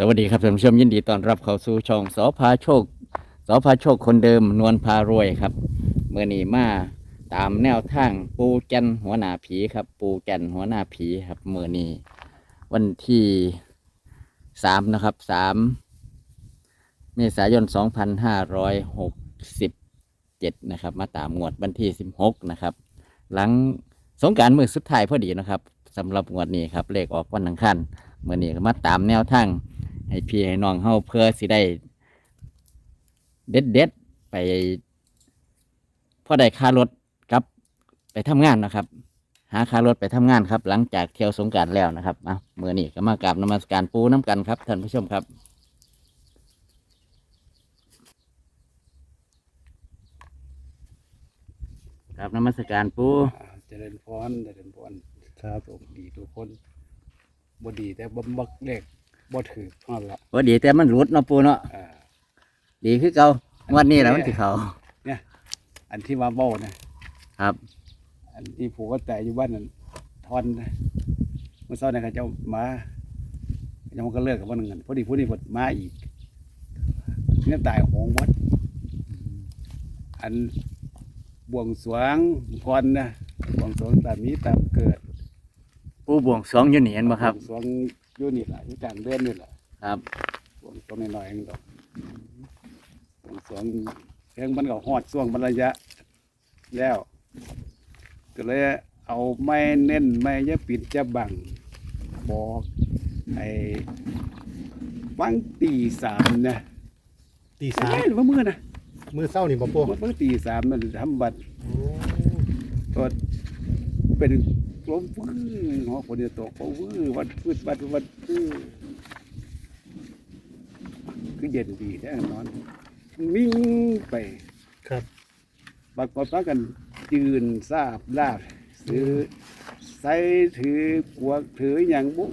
สวัสดีครับท่านผู้ชมยินดีต้อนรับเข้าสู่ช่องสอพาโชคสอพาโชคคนเดิมนวลพารวยครับเมื่อนี้มาตามแนวทางปูจันหัวหน้าผีครับ ปูจันหัวหน้าผีครับเมื่อนี้วันที่สามนะครับสามเมษายนสองพันห้าร้อยหกสิบเจ็ดนะครับ มาตามงวดวันที่สิบหกนะครับ หลังสงการมือสุดท้ายพอดีนะครับสำหรับงวดนี้ครับเลขออกวันอังคารเมื่อนี้ก็มาตามแนวทาง ให้พี่ให้น้องเฮาเพื่อสิได้ เด็ดเด็ดๆไปพอได้ค่ารถกลับ ไปทำงานนะครับ หาค่ารถไปทำงานครับ หลังจากเที่ยวสงกรารแล้วนะครับอะเมื่อนี้ก็มากราบนมัสการปูน้ำกันครับท่านผู้ชมครับกราบนมัสการปูอ่าเจริญพรเจริญพรครับโชคดีทุกคนบ่ดีแต่บ่บักเลข บ่ถือเท่านั้นละว่าดีแต่มันรุดเนาะปูเนาะอ่าดีคือเก่าวันนี้แหละมันที่เขาเนี่ยอันที่ว่าเบ้านะครับ อันที่ผูกก็แต่อยู่บ้านนั่นทอนนะเมื่อเช้าเนี่ยเขาเจ้ามาเขาเจ้ามันก็เลิกกับวันหนึงกันพอดีผู้นี้พดมาอีกเนี่ยตายโหงวัด อันบวงสรวงก่อนนะบวงสรวงตามนี้ตามเกิด ปูบวงสรวงอยู่นี่เห็นไหมครับ วงสรวง อยู่นี่แหละอยู่กลางเดือนนี่แหละครับบวงสรวงน้อยๆเองดอกบวงสรวงเพียงมันก็หอดช่วงบรรยะ แล้วก็เลยเอาไม้เน้นไม้ยะปิดจะบังบอกไอ้วังตีสามนะตีสาสามมหรือว่ามือนะมือเศร้านี่บ่ปูวังตีสามมันทำบัตรก็เป็น ลมฟื้นหัวฝนจะตกก็วื้อวันพืชวันวันพื้คือเย็นดีแท้นอนวิ่งไปครับปรากฏว่ากันยืนทราบลาบซื้อใส่ถือกวกถืออย่างบุก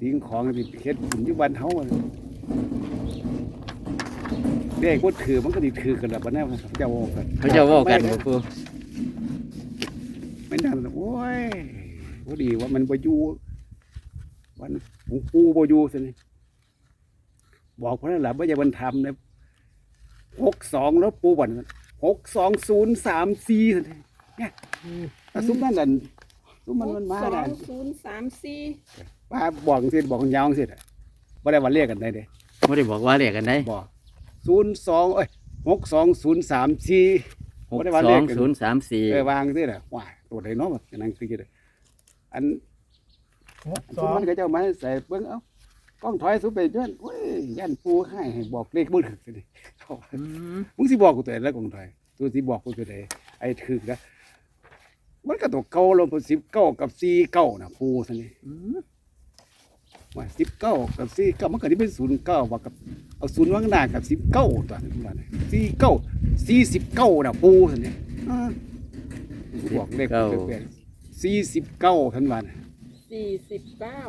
ทิ้งของติดเฮ็ดผุนยุบันเฮาเด็กว่าถือมันก็ติดถือกันแล้วบัดนี้เขาเจ้าว่ากันเขาจะเว่ากันบ่ปูไม่นั่น ยพอดีว่ามันบ่อยู่วันหลวงปู่บ่อยู่สินี่บอกเพราะนั่นแหละว่าอย่าบันทำนะหกสองแล้วปูบันหกสองศูนย์สามสี่สิเนี่ยแต่ซุ้มนั่นน่ะซุ้มมันมันมาสอได้งศูนย์สามสี่ป้าบอกสิบอกยาวสิบ่ได้วันเรียกกันได้เด้ไม่ได้บอกว่าเรียกกันได้บอกศูนย์สองเอ้ยหกสองศูนย์สามสี่หกบ่ได้ว่าสเลอขงกันศูนย์สามสี่เออวางสิน่ะว้าย ตัวใดเนาะอันนั่นคือเลยอันหกอันสซุ้อมงมันก็เจ้ามาใส่เบิ่งเอ้ากล้องถอยสุไปย้อนโอ้ยยันปูให้ให้บอกเลขบ่ถึกสิเขาว่าอืมมึงสิบอกกูตัวไหนแล้วกล้องถอยตัวสิบอกกูตัวไหนไอ้ถึกนะมันก็ตัวเก่าลงสิบเก้ากับสี่เก้าน่ะปูซั่นนี่อืมว่าสิบเก้ากับสี่เก้ามันก็ที่เป็นศูนย์เก้าว่ากับเอาศูนย์วางหน้ากับสิบเก้าตัวนั้นว่าน่ะสี่เก้าสี่สิบเก้าน่ะปูซั่นนี่อ่า บอกเลขแปลกๆสี่สิบเก้าท่านว่าน่ะสี่สิบเก้า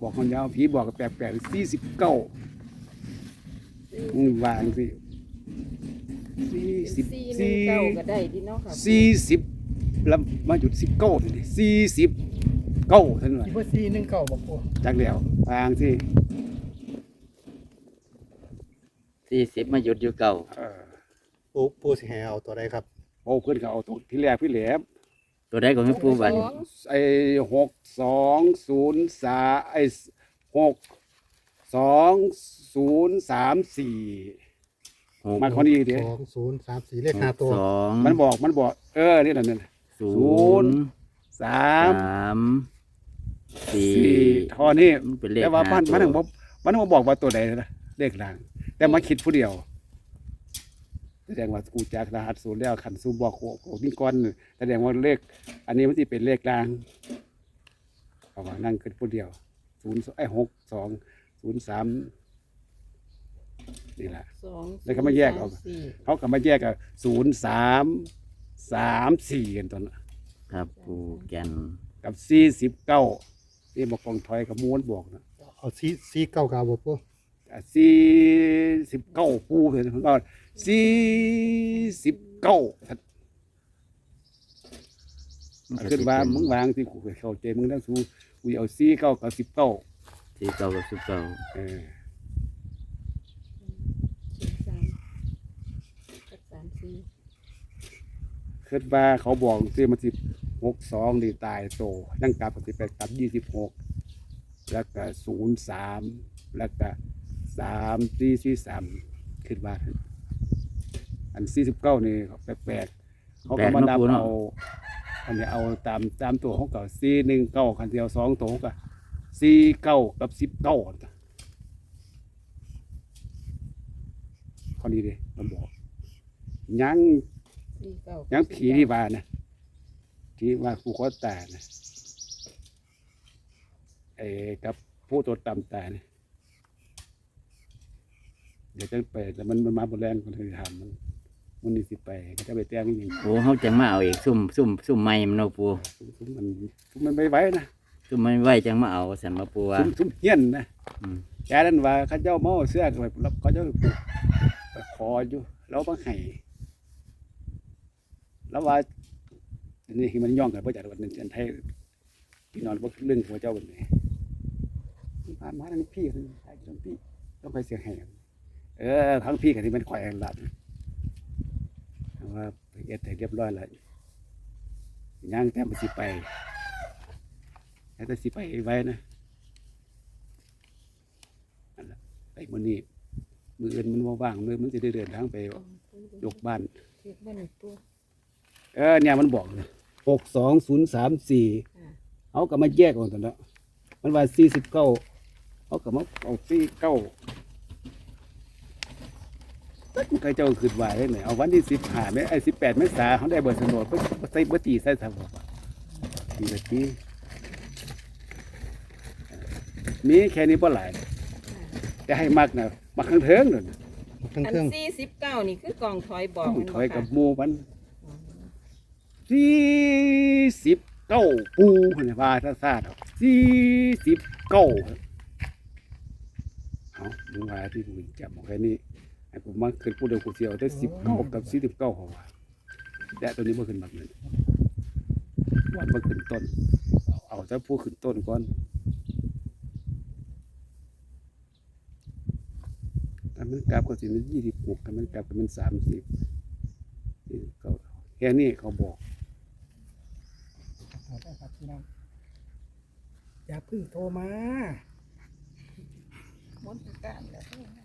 บอกคนยาวผีบอกกับแปลกๆสี่สิบเก้ามึงวางสิสี่สิบสี่หนึ่งสี่เก้าก็ได้ดีเนาะค่ะสี่สิบแล้วมาหยุดสิบเก้าทีนี้สี่สิบเก้าท่านว่าที่ว่าสี่หนึ่งเก้าบ่ปูจักเดียววางสิสี่สิบมาหยุดอยู่เก่าเออปูปูสิให้เอาตัวใดครับโอ้เพื่อนเขาเอาตัวที่แรกพี่แหลมตัวใดของปูบันสองไอ้หกสองศูนย์สาไอ้หกสองศูนย์สามสี่หกมาคนนี้เดียสองศูนย์สามสี่เลขห้าตัว สองมันบอกมันบอก เออนี่นั่นนั่นศูนย์สามสามสี่สี่ทอนี่มันเป็นเลขแต่ว่าห้มันมันตัถึงบอกมันถึงบอกว่าตัวใดนะเลขรางแต่มาคิดผู้เดียว แสดงว่ากูจากรหัสศูนย์แล้วขันซูบอกโอ้โหนี่ก้อนแสดงว่าเลข อันนี้มันจะเป็นเลขรางเอาว่านั่งขึ้นผู้เดียวศูนย์ไอ้หกสองศูนย์สามนี่แหละสองแล้วก็มาแยกเอาสสี่เขาก็มาแยกกับศูนย์สามสามสี่กันตอนนั้นครับปูแกนกับสี่สิบเก้าที่บอกกองถอยกับม้วนบอกนะเอาสี่สี่เก้าเก้าบ่ปู สี่สิบเก้าปูเลยนะก็สี่สิบเก้าขึ้นว่ามึงวางที่กูเข้าใจมึงนั่งสู้กูเอาสี่เก้ากับสิบเก้าสี่เก้ากับสิบเก้าเออเจ็ดสามกับสามสี่คิดว่าเขาบอกสิมันสิหกสองดีตายโตนั่งกลับก็สิไปกลับยี่สิบหกแล้วก็ศูนย์สามแล้วก็ สามสี่สี่สามคิดว่าอันสี่สิบเก้านี่แปลกๆเขาก็มานับเอาอันนี้เอาตามตามตัวเขาเก่าสี่หนึ่งเก้าคันเดียวสองตัวเขาก็สี่เก้ากับสิบเก้าข้อนี้ดิมันบอกยังสี่เก้ายัยังผีที่ว่านะที่ว่าผู้ขอตานะไอ้กับผู้ตัวต่ำตาเนี่ย เดี๋ยวจะไปแต่มันมันมาบนแรงคนที่ทำมันมันนี่สิไปก็จะไปแจ้งนี่ปูเขาจังมาเอาอีกซุ่มซุ่มซุ่มไม่มันเนาะปูซุ้มมันซุ้มมันไม่ไหวนะซุ่มไม่ไหวจังมาเอาสันมาปูว่าซุ้มซุ้มเฮี้ยนนะอืมแกนั่นว่าเข้าเจ้าเมาเสื้อก็ไปรับเขาเจ้าไปไปขออยู่แล้วมาให้แล้วว่านี่คือมันย่องกันเพราะจากวันนึงจันไทยพี่นอนพวกเรื่องหัวเจ้าแบบนี้ผ่านมาทั้งพี่ทั้งชายทั้งพี่ต้องไปเสียงแหง เออทั้งพี่กับที่มันแขวนหลัดว่าเอ็ดแต่เรียบร้อยแล้วย่างแต้มไปสิไปแต่สิไปไว้นะไอ้มันนี่มืออื่นมันว่างๆมือมันจะได้เดินทางไปยกบ้านเรียกว่าหนึ่งตัวเออเนี่ยมันบอกเลยหกสองศูนย์สามสี่ค่ะเอาก็มาแยกออกตอนนั้นมันว่าสี่สิบเก้าเอาก็มาเอาสี่เก้ามัน ก็เจ้าขึ้นว่าได้ไหนเอาวันที่สิบห้าไม่ไอ้สิบแปดเมษาเขาได้เบอร์สนดเพิ่นใส่เบอร์ตีใส่ทางบอกว่าตีละทีมีแค่นี้บ่หลายแต่ให้มักนะมักข้างเทิงเลยทั้งอันเครื่องสี่สิบเก้านี่คือกองถอยบอกต้องมันถอยกับค่ะหมูมันสี่สิบเก้าปูเนี่ยว่าซาซาดอกสี่สิบเก้าเอามึงว่าที่มึงจำเอาแค่นี้ ไอ้ผมมาขึ้นพูดเดียวกูเสียวได้สิบเก้ากับสี่สิบเก้าเขาว่าแต่ตัวนี้มาขึ้นแบบนั้นวันมาขึ้นต้น เอาแต่ผู้ขึ้นต้นก่อนแต่มันกลับก็สิมันยี่สิบหกแต่มันกลับก็มันสามสิบนี่เขาแค่นี้เขาบอกเอาได้ครับพี่น้องอย่าเพึ่งโทรมามดประการแล้ว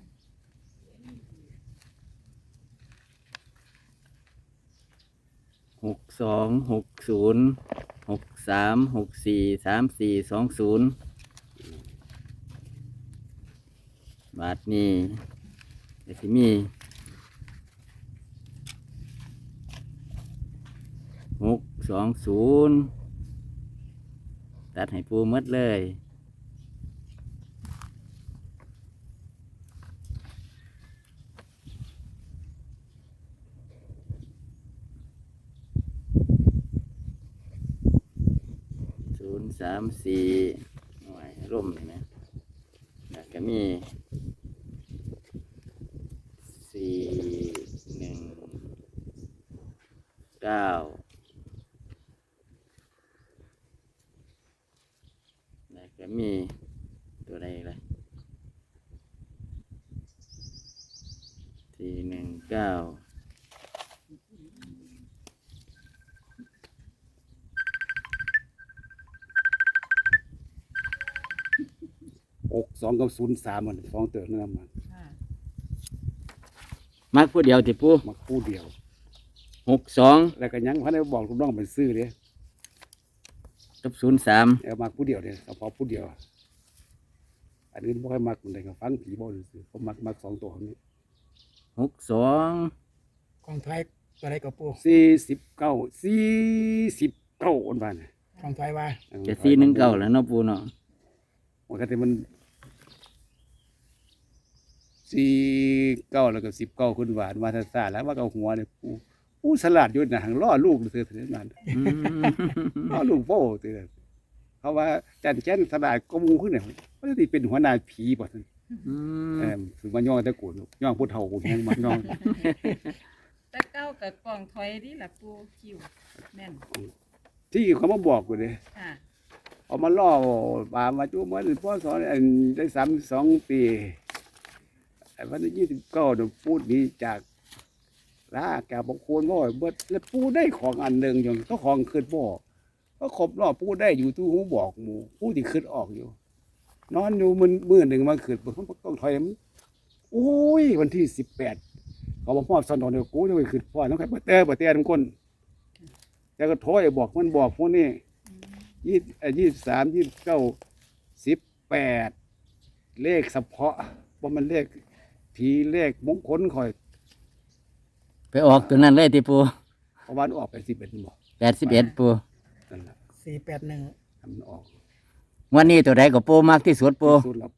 หกสองหกศูนย์หกสามหกสี่สามสี่สองศูนย์บาทนี้เดี๋ยวสิมีหกสองศูนย์ตัดให้ปูหมดเลย ศูนย์ สามสี่หน่วยร่มนี่นะแล้วก็มีสี่หนึ่งเก้าแล้วก็มีตัวใดเลยสี่หนึ่งเก้า สองกับศูนย์สามมันสองเติมนั่นมันมักผู้เดียวติปูมาคู่เดียว หกสองแล้วก็ยังพันได้บอกลูกน้องไปซื้อเลยกับศูนย์สามเอามาคู่เดียวเนี่ยเฉพาะคู่เดียว อันนี้ไม่ค่อยมักคนใดก็ฟังผีบ่ซื้อเขามักมักสองตัวนี้หกสองกองไทยตัวใดกับปูสี่สิบเก้าสี่สิบเก้าอันบ้านน่ะกองไทยว่าจะสี่หนึ่งเก้าแล้วเนาะปูเนาะ มันก็จะมัน สี่เก้าแล้วก็สิบเก้าคุณหวานมาทาซาแล้วว่าเอาหัวเนี่ยปูปูสลัดอยู่นะหังล่อลูกเสือถึงนั้นอืมล่อลูกโป้เตือนเขาว่าจันแจ้นสลัดก็มูขึ้นเนี่ยมันจะเป็นหัวหน้าผีป่ะอืมเออคือมันย่องแต่กูย่องพุทธเฒ่ากูยังมันย่องแต่เก้ากับกองถอยนี่แหละปูคิวแม่นที่เขามาบอกกูเลยค่ะเอเอามาล่อปลามาจู้มันพ่อสอนอันได้สามสองปีไอ้ วันที่ยี่สิบเก้าเดี๋ยวพูดนี้จากลาแกบอกโคนว่าเบิดแล้วปูได้ของอันหนึ่งอย่างก็ของขึ้นบ่ก็ครบรอบปูได้อยู่ตู้หูบอกหมูปูที่ขึ้นออกอยู่ นอนอยู่มันมือหนึ่งมาขึ้นบนต้องถอยมันโอ้ยวันที่สิบแปดเขาบอกพ่อสนอนเดียวกูจะไปขึ้นพ่อน้องใครเปิดเต้เปิดเต้ทุกคนแต่ก็โทรไปบอกมันบอกพวกนี้ยี่ยี่สามยี่เก้าสิบแปดเลขเฉพาะว่ามันเลข ผีเลขมงคลคอยไปออกตัวนั้นเลยที่ปูเพราะว่ามันออกไปสิบเอ็ดบอกแปดสิบเอ็ดปูนั่นแหละสี่แปดหนึ่งทำมันออกวันนี้ตัวใดก็ปูมากที่สุดปูสุดแล้ว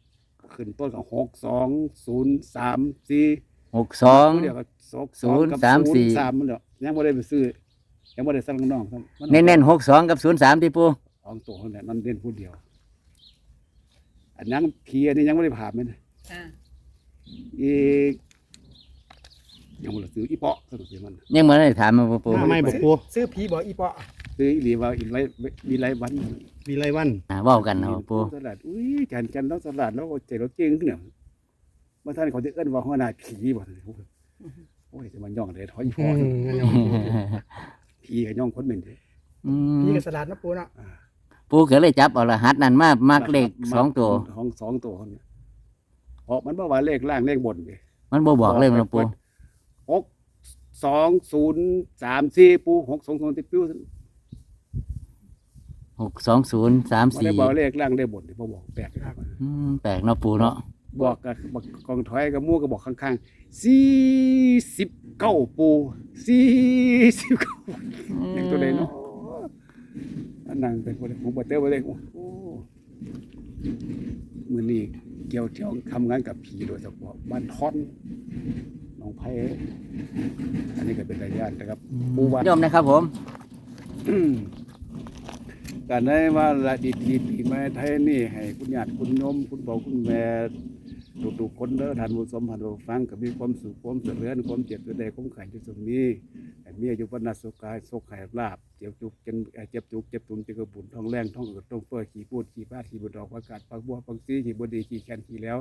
ขึ้นต้นกับหกสองศูนย์สามสี่หกสอง เดี๋ยวก็สองศูนย์กับสามสี่ สามมันเดี๋ยวยังไม่ได้ไปซื้อยังไม่ได้สั่งน้องๆครับมัเน้นเน้นหกสองกับศูนย์สามที่ปูของตัวเขาเนี่ยนั่นเล่นผู้เดียว อันยังผีอันนี้ยังไม่ได้ผ่านมันค่ะ อีกยังไม่ได้ซื้ออีเปาะซื้อมันยังเหมือนได้ถามมาปูปูมาไม่บอกปูซื้อผีบอกอีเปาะซื้ออีหลีว่าอีไรมีไรวันมีไรวันอ่าเว้ากันเนาะปูสลัดอุ้ยจันจันแล้วสลัดแล้วก็เจ๋งแล้วเจ๋งเนี่ยเมื่อท่านเขาจะเอื้อนว่าหัวหน้าผีบ่โอ้ยจะมันย่องเลยถอยพอผีกับย่องคนหนึ่งเด้อืผีมกับสลัดนะปูเนาะอ่าปูก็เลยจับเอารหัสนั่นมามักเลขสองตัวของสองตัวคนเนี่ย เพราะมันบอกว่าเลขล่างเลขบนเลยมันบ่บอกเลยนะปูหกสองศูนย์สามสี่ปูหกสองศูนย์ติปิ้วหกสองศูนย์สามมันสี่ได้บอกเลขล่างเลขบนที่พ่บอกแปลกครับ อืมแปลกเนาะปูเนาะบอกกับบอกกองถอยกับมู่ก็บอกข้างๆสี่สิบเก้าปูสี่สิบเก้าอย่างตัวใดเนาะอันนั่งเป็นคนผมบอกเต้าไปเลยโอ้โห มือนี้เกี่ยวเที่ยวทำงานกับผีโดยเฉพาะบ้านท่อนหน้องไผ่อันนี้ก็เป็นระยะนะครับปูว่ายอมนะครับผมอืมการได้ว่าละดีดีปีใหม่ไทยนี่ให้คุณญาติคุณโยมคุณพ่อคุณแม่ ทุกๆคนเด้อท่านผู้ชมท่านผู้ฟังก็มีความสุขความเจริญความเจ็บตัวใดความไข่ที่สุดนี้ให้มีอายุวันนาสุขายสุขไข่ลาบเจ็บจุกเจ็บเจ็บจุกเจ็บตุนเจ็บกระบุญท้องแรงท้องอืดท้องเฟ้อขี้ปูดขี้ป้าขี้บุดอกประกาศปักบัวปักซีขี้บดีขี้แคนขี้แล้ว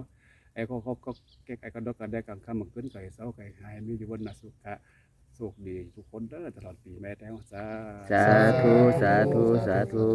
ไอ้เขาเขาก็แก้ไขกันดอกกันได้กลางค่ำมันขึ้นไก่เสาไก่หายมีอยู่วันนาสุขะสุขดีทุกคนเด้อตลอดปีแม่แท้งสาสาธุสาธุสาธุ